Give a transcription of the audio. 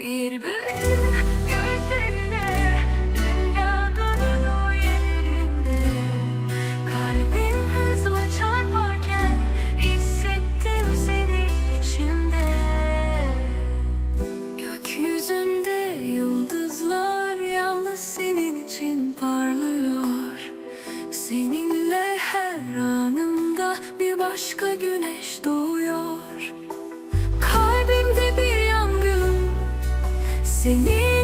Bir büyü 随你。